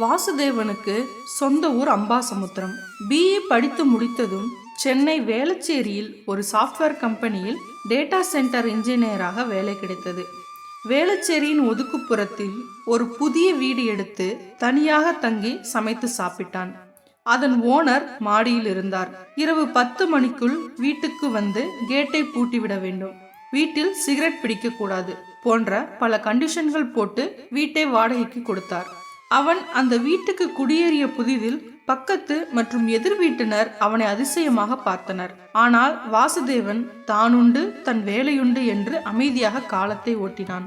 வாசுதேவனுக்கு சொந்த ஊர் அம்பாசமுத்திரம். பிஇ படித்து முடித்ததும் சென்னை வேளச்சேரியில் ஒரு சாஃப்ட்வேர் கம்பெனியில் டேட்டா சென்டர் இன்ஜினியராக வேலை கிடைத்தது. வேளச்சேரியின் ஒதுக்குப்புறத்தில் ஒரு புதிய வீடு எடுத்து தனியாக தங்கி சமைத்து சாப்பிட்டான். அதன் ஓனர் மாடியில் இருந்தார். இரவு பத்து மணிக்குள் வீட்டுக்கு வந்து கேட்டை பூட்டிவிட வேண்டும். வீட்டில் சிகரெட் பிடிக்கக்கூடாது போன்ற பல கண்டிஷன்கள் போட்டு வீட்டை வாடகைக்கு கொடுத்தார். அவன் அந்த வீட்டுக்கு குடியேறிய புதிதில் பக்கத்து மற்றும் எதிர் வீட்டினர் அவனை அதிசயமாக பார்த்தனர். ஆனால் வாசுதேவன் தானுண்டு தன் வேலையுண்டு என்று அமைதியாக காலத்தை ஓட்டினான்.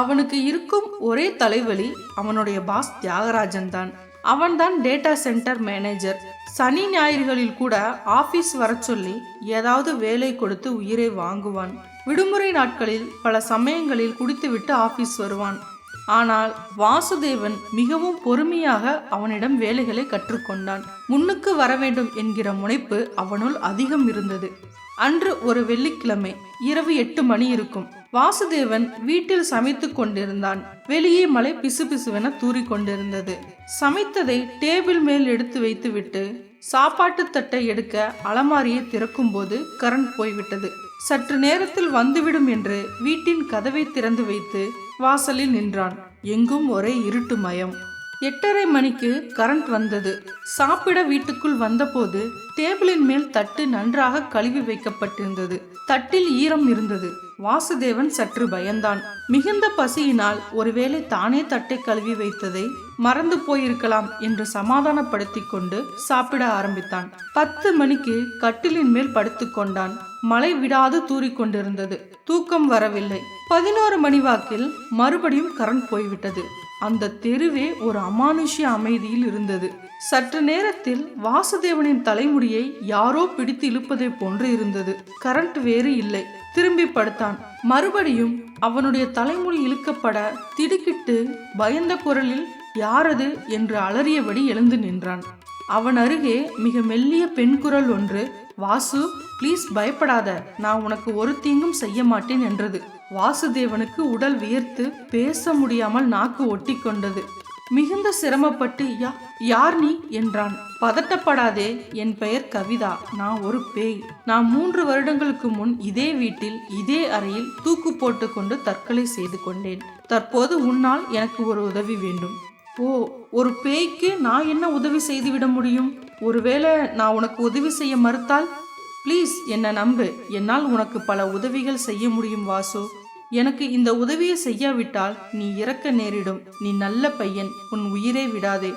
அவனுக்கு இருக்கும் ஒரே தலைவலி அவனுடைய பாஸ் தியாகராஜன் தான். அவன்தான் டேட்டா சென்டர் மேனேஜர். சனி ஞாயிறுகளில் கூட ஆபீஸ் வரச் சொல்லி ஏதாவது வேலை கொடுத்து உயிரை வாங்குவான். விடுமுறை நாட்களில் பல சமயங்களில் குடித்துவிட்டு ஆபீஸ் வருவான். ஆனால் வாசுதேவன் மிகவும் பொறுமையாக அவனிடம் வேலைகளை கற்றுக்கொண்டான். முன்னுக்கு வர வேண்டும் என்கிற முனைப்பு அவனுள் அதிகம் இருந்தது. அன்று ஒரு வெள்ளிக்கிழமை இரவு எட்டு மணி இருக்கும். வாசுதேவன் வீட்டில் சமைத்து கொண்டிருந்தான். வெளியே மழை பிசுபிசுவென தூறி கொண்டிருந்தது சமைத்ததை டேபிள் மேல் எடுத்து வைத்துவிட்டு சாப்பாட்டு தட்டை எடுக்க அலமாரியை திறக்கும்போது கரண்ட் போய்விட்டது. சற்று நேரத்தில் வந்துவிடும் என்று வீட்டின் கதவை திறந்து வைத்து வாசலில் நின்றான். எங்கும் ஒரே இருட்டு மயம். எட்டரை மணிக்கு கரண்ட் வந்தது. சாப்பிட வீட்டுக்குள் வந்தபோது டேபிளின் மேல் தட்டு நன்றாக கழுவி வைக்கப்பட்டிருந்தது. தட்டில் ஈரம் இருந்தது. வாசுதேவன் சற்று பயந்தான். மிகுந்த பசியினால் ஒருவேளை தானே தட்டை கழுவி வைத்ததை மறந்து போயிருக்கலாம் என்று சமாதானப்படுத்திக் கொண்டு சாப்பிட ஆரம்பித்தான். பத்து மணிக்கு கட்டிலின் மேல் படுத்துக்கொண்டான் மழை விடாது தூறிக்கொண்டிருந்தது தூக்கம் வரவில்லை. பதினோரு மணி வாக்கில் மறுபடியும் கரண்ட் போய்விட்டது. அந்த தெருவே ஒரு அமானுஷ்ய அமைதியில் இருந்தது. சற்று நேரத்தில் வாசுதேவனின் தலைமுடியை யாரோ பிடித்து இழுப்பதை போன்று இருந்தது. கரண்ட் வேறு இல்லை. திரும்பி படுத்தான். மறுபடியும் அவனுடைய தலைமுடி இழுக்கப்பட திடுக்கிட்டு பயந்த குரலில் யாரது? என்று அலறியபடி எழுந்து நின்றான். அவன் அருகே மிக மெல்லிய பெண் குரல் ஒன்று வாசு ப்ளீஸ் பயப்படாத. நான் உனக்கு ஒரு தீங்கும் செய்ய மாட்டேன் என்றது. வாசுதேவனுக்கு உடல் வியர்த்து பேச முடியாமல் நாக்கு ஒட்டி கொண்டது மிகுந்த சிரமப்பட்டு யா யார் நீ? என்றான். பதட்டப்படாதே என் பெயர் கவிதா. நான் ஒரு பேய். நான் மூன்று வருடங்களுக்கு முன் இதே வீட்டில் இதே அறையில் தூக்கு போட்டுக்கொண்டு தற்கொலை செய்து கொண்டேன். தற்போது உன்னால் எனக்கு ஒரு உதவி வேண்டும். ஓ ஒரு பேய்க்கு நான் என்ன உதவி செய்துவிட முடியும்? ஒருவேளை நான் உனக்கு உதவி செய்ய மறுத்தால்? ப்ளீஸ் என்னை நம்பு. என்னால் உனக்கு பல உதவிகள் செய்ய முடியும் வாசு. எனக்கு இந்த உதவியை செய்யாவிட்டால் நீ இறக்க நேரிடும். நீ நல்ல பையன் உன் உயிரே விடாதே.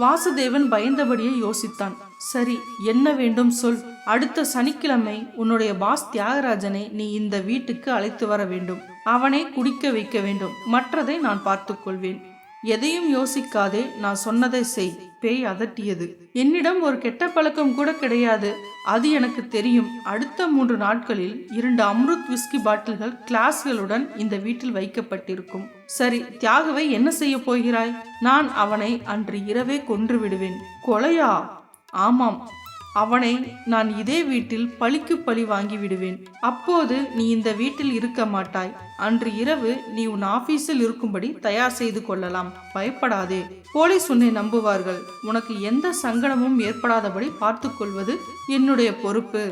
வாசுதேவன் பயந்தபடியே யோசித்தான். சரி என்ன வேண்டும் சொல். அடுத்த சனிக்கிழமை உன்னுடைய பாஸ் தியாகராஜனை நீ இந்த வீட்டுக்கு அழைத்து வர வேண்டும். அவனை குடிக்க வைக்க வேண்டும். மற்றதை நான் பார்த்துக்கொள்வேன். எதையும் யோசிக்காதே நான் சொன்னதை செய். பேய் அதட்டியது. என்னிடம் ஒரு கெட்ட பழக்கம் கூட கிடையாது. அது எனக்கு தெரியும். அடுத்த மூன்று நாட்களில் இரண்டு அம்ருத் விஸ்கி பாட்டில்கள் கிளாஸ்களுடன் இந்த வீட்டில் வைக்கப்பட்டிருக்கும். சரி தியாகவை என்ன செய்ய போகிறாய்? நான் அவனை அன்று இரவே கொன்று விடுவேன். கொலையா? ஆமாம். அவனை நான் இதே வீட்டில் பழிக்கு பழி வாங்கி விடுவேன். அப்போது நீ இந்த வீட்டில் இருக்க மாட்டாய். அன்று இரவு நீ உன் ஆபீஸில் இருக்கும்படி தயார் செய்து கொள்ளலாம். பயப்படாதே. போலீஸ் உன்னை நம்புவார்கள். உனக்கு எந்த சங்கடமும் ஏற்படாதபடி பார்த்து கொள்வது என்னுடைய பொறுப்பு.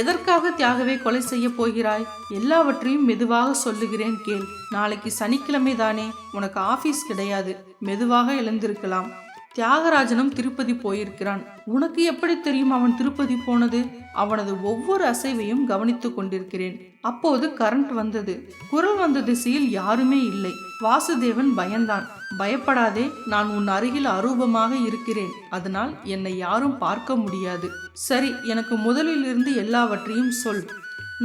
எதற்காக தியாகவே கொலை செய்ய போகிறாய்? எல்லாவற்றையும் மெதுவாக சொல்லுகிறேன் கேள். நாளைக்கு சனிக்கிழமை தானே உனக்கு ஆபீஸ் கிடையாது. மெதுவாக எழுந்திருக்கலாம். தியாகராஜனும் திருப்பதி போயிருக்கிறான். உனக்கு எப்படி தெரியும் அவன் திருப்பதி போனது? அவனது ஒவ்வொரு அசைவையும் கவனித்துக் கொண்டிருக்கிறேன். அப்போது கரண்ட் வந்தது. குரல் வந்த திசையில் யாருமே இல்லை. வாசுதேவன் பயந்தான். பயப்படாதே நான் உன் அருகில் அரூபமாக இருக்கிறேன். அதனால் என்னை யாரும் பார்க்க முடியாது. சரி எனக்கு முதலில் இருந்து எல்லாவற்றையும் சொல்.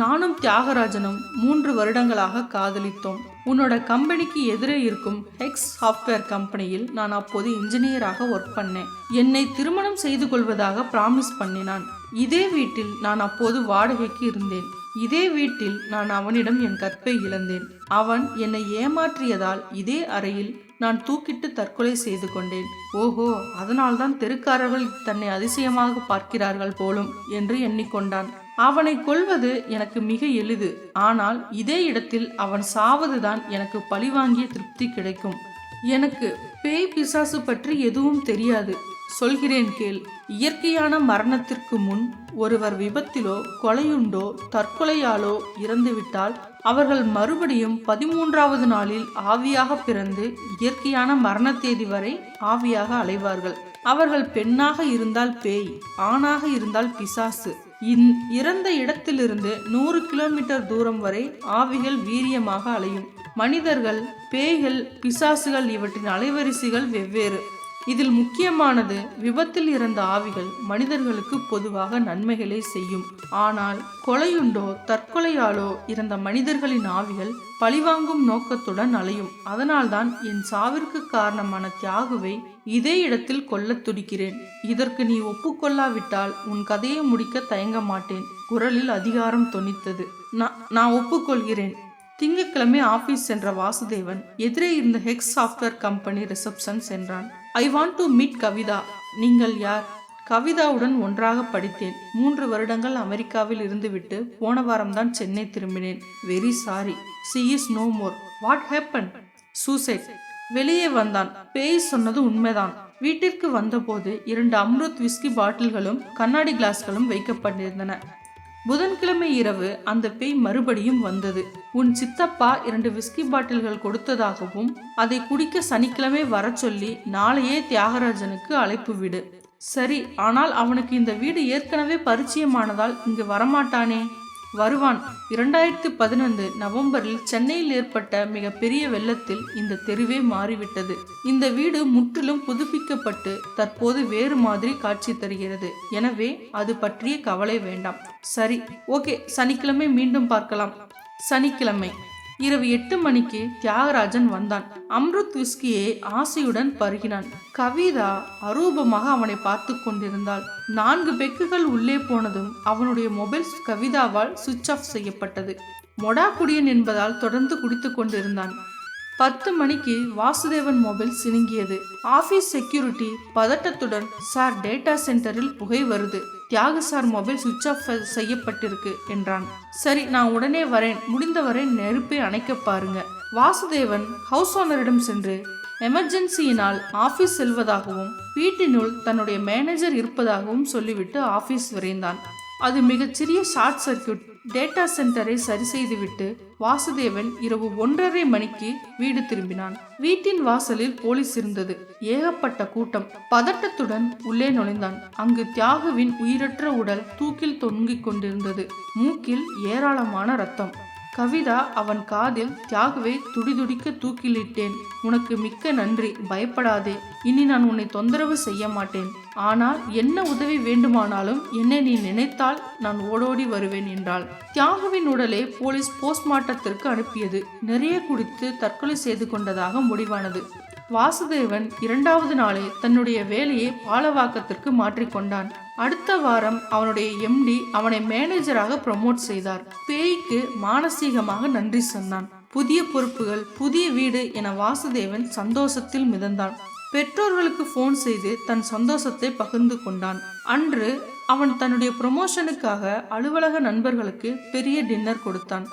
நானும் தியாகராஜனும் மூன்று வருடங்களாக காதலித்தோம். உன்னோட கம்பெனிக்கு எதிரே இருக்கும் ஹெக்ஸ் சாஃப்ட்வேர் கம்பெனியில் நான் அப்போது இன்ஜினியராக ஒர்க் பண்ணேன். என்னை திருமணம் செய்து கொள்வதாக பிராமிஸ் பண்ணினான். இதே வீட்டில் நான் அப்போது வாடகைக்கு இருந்தேன். இதே வீட்டில் நான் அவனிடம் என் கற்பை இழந்தேன். அவன் என்னை ஏமாற்றியதால் இதே அறையில் நான் தூக்கிட்டு தற்கொலை செய்து கொண்டேன். ஓஹோ அதனால்தான் தெருக்காரர்கள் தன்னை அதிசயமாக பார்க்கிறார்கள் போலும் என்று எண்ணிக்கொண்டான். அவனை கொல்வது எனக்கு மிக எளிது. ஆனால் இதே இடத்தில் அவன் சாவதுதான் எனக்கு பழிவாங்கிய திருப்தி கிடைக்கும். எனக்கு பேய் பிசாசு பற்றி எதுவும் தெரியாது. சொல்கிறேன் கேள் இயற்கையான மரணத்திற்கு முன் ஒருவர் விபத்திலோ கொலையுண்டோ தற்கொலையாலோ இறந்துவிட்டால் அவர்கள் மறுபடியும் பதிமூன்றாவது நாளில் ஆவியாக பிறந்து இயற்கையான மரண தேதி வரை ஆவியாக அலைவார்கள். அவர்கள் பெண்ணாக இருந்தால் பேய் ஆணாக இருந்தால் பிசாசு. இந் இறந்த இடத்திலிருந்து நூறு கிலோமீட்டர் தூரம் வரை ஆவிகள் வீரியமாக அலையும். மனிதர்கள் பேய்கள் பிசாசுகள் இவற்றின் அலைவரிசைகள் வெவ்வேறு. இதில் முக்கியமானது விபத்தில் இறந்த ஆவிகள் மனிதர்களுக்கு பொதுவாக நன்மைகளை செய்யும். ஆனால் கொலையுண்டோ தற்கொலையாலோ இறந்த மனிதர்களின் ஆவிகள் பழிவாங்கும் நோக்கத்துடன் அலையும். அதனால்தான் என் சாவிற்கு காரணமான தியாகுவை இதே இடத்தில் கொல்லத் துடிக்கிறேன். இதற்கு நீ ஒப்புக்கொள்ளாவிட்டால் உன் கதையை முடிக்க தயங்க மாட்டேன். குரலில் அதிகாரம் தொனித்தது. நான் நான் ஒப்புக்கொள்கிறேன். திங்கட்கிழமை ஆபீஸ் சென்ற வாசுதேவன் எதிரே இருந்த ஹெக்ஸ் சாஃப்ட்வேர் கம்பெனி ரிசப்ஷன் சென்றான். I want to meet Kavitha. நீங்கள் யார்? கவிதாவுடன் ஒன்றாக படித்தேன். மூன்று வருடங்கள் அமெரிக்காவில் இருந்துவிட்டு போன வாரம்தான் Chennai திரும்பினேன். Very sorry she is no more what happen suicide வெளியே வந்தான். பேய் சொன்னது உண்மைதான். வீட்டிற்கு வந்தபோது இரண்டு அம்ருத் விஸ்கி பாட்டில்களும் கண்ணாடி கிளாஸ்களும் வைக்கப்பட்டிருந்தன. புதன்கிழமை இரவு அந்த பேய் மறுபடியும் வந்தது. உன் சித்தப்பா இரண்டு விஸ்கி பாட்டில்கள் கொடுத்ததாகவும் அதை குடிக்க சனிக்கிழமை வர சொல்லி நாளையே தியாகராஜனுக்கு அழைப்பு விடு. சரி ஆனால் அவனுக்கு இந்த வீடு ஏற்கனவே பரிச்சயமானதால் இங்கு வரமாட்டானே? வருவான். இரண்டாயிரத்தி பதினொன்று நவம்பரில் சென்னையில் ஏற்பட்ட மிகப்பெரிய வெள்ளத்தில் இந்த தெருவே மாறிவிட்டது. இந்த வீடு முற்றிலும் புதுப்பிக்கப்பட்டு தற்போது வேறு மாதிரி காட்சி தருகிறது. எனவே அது பற்றிய கவலை வேண்டாம். சரி ஓகே. சனிக்கிழமை மீண்டும் பார்க்கலாம். சனிக்கிழமை. இரவு எட்டு மணிக்கு தியாகராஜன் வந்தான். அம்ருத் விஸ்கியை ஆசையுடன் பருகினான். கவிதா அரூபமாக அவனை பார்த்து கொண்டிருந்தாள். நான்கு பெக்குகள் உள்ளே போனதும் அவனுடைய மொபைல் கவிதாவால் சுவிட்ச் ஆஃப் செய்யப்பட்டது. மொடா குடியன் என்பதால் தொடர்ந்து குடித்து கொண்டிருந்தான். பத்து மணிக்கு வாசுதேவன் மொபைல் சினுங்கியது. ஆபீஸ் செக்யூரிட்டி பதட்டத்துடன் சார் டேட்டா சென்டரில் புகை வருது. தியாக சார் மொபைல் சுவிட்ச் ஆஃப் செய்யப்பட்டிருக்கு என்றான். சரி நான் உடனே வரேன். முடிந்தவரை நெருப்பை அணைக்க பாருங்க. வாசுதேவன் ஹவுஸ் ஓனரிடம் சென்று எமர்ஜென்சியினால் ஆபீஸ் செல்வதாகவும் வீட்டினுள் தன்னுடைய மேனேஜர் இருப்பதாகவும் சொல்லிவிட்டு ஆபீஸ் விரைந்தான். அது மிகச்சிறிய ஷார்ட் சர்க்கியூட் டேட்டா சென்டரை சரி செய்துவிட்டு வாசுதேவன் இரவு ஒன்றரை மணிக்கு வீடு திரும்பினான். வீட்டின் வாசலில் போலீஸ் இருந்தது. ஏகப்பட்ட கூட்டம். பதட்டத்துடன் உள்ளே நுழைந்தான். அங்கு தியாகுவின் உயிரற்ற உடல் தூக்கில் தொங்கிக் கொண்டிருந்தது. மூக்கில் ஏராளமான ரத்தம். கவிதா அவன் காதில் தியாகுவை துடிதுடிக்க தூக்கிலிட்டேன். உனக்கு மிக்க நன்றி பயப்படாதே. இனி நான் உன்னை தொந்தரவு செய்ய மாட்டேன். ஆனால் என்ன உதவி வேண்டுமானாலும் என்னை நீ நினைத்தால் நான் ஓடோடி வருவேன் என்றாள். தியாகுவின் உடலை போலீஸ் போஸ்ட்மார்ட்டத்திற்கு அனுப்பியது. நிறைய குடித்து தற்கொலை செய்து கொண்டதாக முடிவானது. வாசுதேவன் இரண்டாவது நாளே தன்னுடைய வேலையை பாலவாக்கத்திற்கு மாற்றிக்கொண்டான். அடுத்த வாரம் அவனுடைய எம்டி அவனை மேனேஜராக ப்ரமோட் செய்தார். பேய்க்கு மானசீகமாக நன்றி சொன்னான். புதிய பொறுப்புகள் புதிய வீடு என வாசுதேவன் சந்தோஷத்தில் மிதந்தான். பெற்றோர்களுக்கு ஃபோன் செய்து தன் சந்தோஷத்தை பகிர்ந்து கொண்டான். அன்று அவன் தன்னுடைய ப்ரொமோஷனுக்காக அலுவலக நண்பர்களுக்கு பெரிய டின்னர் கொடுத்தான்.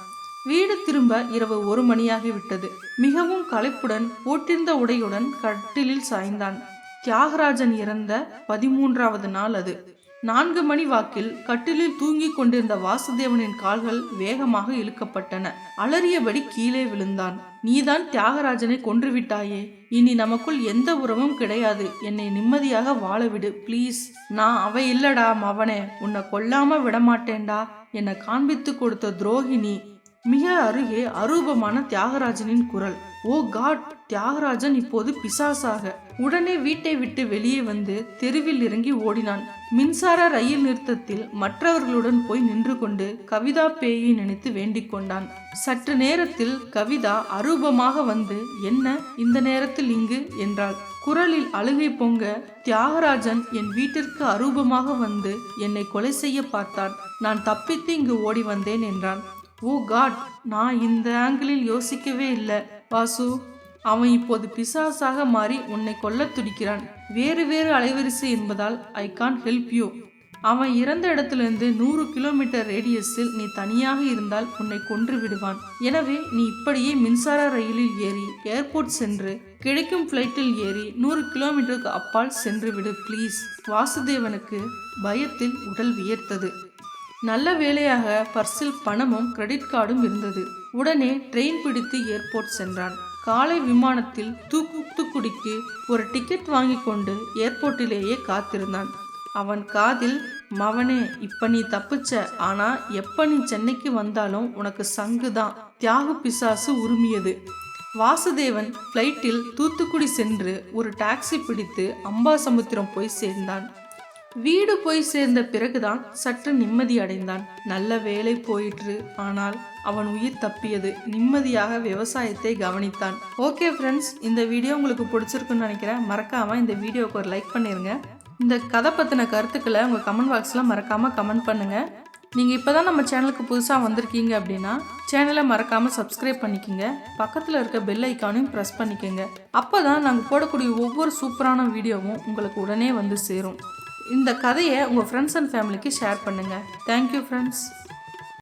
வீடு திரும்ப இரவு ஒரு மணியாகிவிட்டது மிகவும் களைப்புடன் போட்டிருந்த உடையுடன் கட்டிலில் சாய்ந்தான். தியாகராஜன் இறந்த பதிமூன்றாவது நாள் அது. நான்கு மணி வாக்கில் கட்டிலில் தூங்கிக் கொண்டிருந்த வாசுதேவனின் கால்கள் வேகமாக இழுக்கப்பட்டன. அலறியபடி கீழே விழுந்தான். நீதான் தியாகராஜனை கொன்றுவிட்டாயே. இனி நமக்குள் எந்த உறவும் கிடையாது. என்னை நிம்மதியாக வாழவிடு ப்ளீஸ் நான் அவ இல்லடா மவனே. உன்னை கொல்லாம விடமாட்டேன்டா. என்னை காண்பித்து கொடுத்த துரோகினி மிக அருகே அரூபமான தியாகராஜனின் குரல். ஓ காட் தியாகராஜன் இப்போது பிசாசாக. உடனே வீட்டை விட்டு வெளியே வந்து தெருவில் இறங்கி ஓடினான். மின்சார ரயில் நிறுத்தத்தில் மற்றவர்களுடன் போய் நின்று கொண்டு கவிதா பேயை நினைத்து வேண்டிக் கொண்டான். சற்று நேரத்தில் கவிதா அரூபமாக வந்து என்ன இந்த நேரத்தில் இங்கு? என்றாள். குரலில் அழுகை பொங்க தியாகராஜன் என் வீட்டிற்கு அரூபமாக வந்து என்னை கொலை செய்ய பார்த்தான் நான் தப்பித்து இங்கு ஓடி வந்தேன் என்றான். ஓ காட் நான் இந்த ஆங்கிளில் யோசிக்கவே இல்லை. வாசு அவன் இப்போது பிசாசாக மாறி உன்னை கொல்ல துடிக்கிறான். வேறு வேறு அலைவரிசை என்பதால் ஐ கான் ஹெல்ப் யூ அவன் இறந்த இடத்திலிருந்து நூறு கிலோமீட்டர் ரேடியஸில் நீ தனியாக இருந்தால் உன்னை கொன்று விடுவான். எனவே நீ இப்படியே மின்சார ரயிலில் ஏறி ஏர்போர்ட் சென்று கிடைக்கும் ஃப்ளைட்டில் ஏறி நூறு கிலோமீட்டருக்கு அப்பால் சென்று விடு ப்ளீஸ் வாசுதேவனுக்கு பயத்தில் உடல் வியர்த்தது. நல்ல வேளையாக பர்சில் பணமும் கிரெடிட் கார்டும் இருந்தது. உடனே ட்ரெயின் பிடித்து ஏர்போர்ட் சென்றான். காலை விமானத்தில் தூக்குத்துக்குடிக்கு ஒரு டிக்கெட் வாங்கி கொண்டு ஏர்போர்ட்டிலேயே காத்திருந்தான். அவன் காதில் மவனே இப்ப நீ தப்பிச்ச ஆனா எப்ப நீ சென்னைக்கு வந்தாலும் உனக்கு சங்கு தான் தியாகு பிசாசு உரிமையது. வாசுதேவன் ஃப்ளைட்டில் தூத்துக்குடி சென்று ஒரு டாக்ஸி பிடித்து அம்பாசமுத்திரம் போய் சேர்ந்தான். வீடு போய் சேர்ந்த பிறகுதான் சற்று நிம்மதி அடைந்தான். நல்ல வேலை போயிற்று. ஆனால் அவன் உயிர் தப்பியது. நிம்மதியாக விவசாயத்தை கவனித்தான். ஓகே ஃப்ரெண்ட்ஸ் இந்த வீடியோ உங்களுக்கு பிடிச்சிருக்குன்னு நினைக்கிறேன். மறக்காம இந்த வீடியோவுக்கு ஒரு லைக் பண்ணிருங்க. இந்த கதை பற்றின கருத்துக்களை உங்கள் கமெண்ட் பாக்ஸில் மறக்காமல் கமெண்ட் பண்ணுங்கள் நீங்கள் இப்போ தான் நம்ம சேனலுக்கு புதுசாக வந்திருக்கீங்க அப்படின்னா சேனலை மறக்காமல் சப்ஸ்கிரைப் பண்ணிக்கோங்க. பக்கத்தில் இருக்க பெல் ஐக்கானையும் ப்ரெஸ் பண்ணிக்கோங்க. அப்போ தான் நாங்கள் போடக்கூடிய ஒவ்வொரு சூப்பரான வீடியோவும் உங்களுக்கு உடனே வந்து சேரும். இந்த கதையை உங்கள் ஃப்ரெண்ட்ஸ் அண்ட் ஃபேமிலிக்கு ஷேர் பண்ணுங்கள் தேங்க்யூ ஃப்ரெண்ட்ஸ்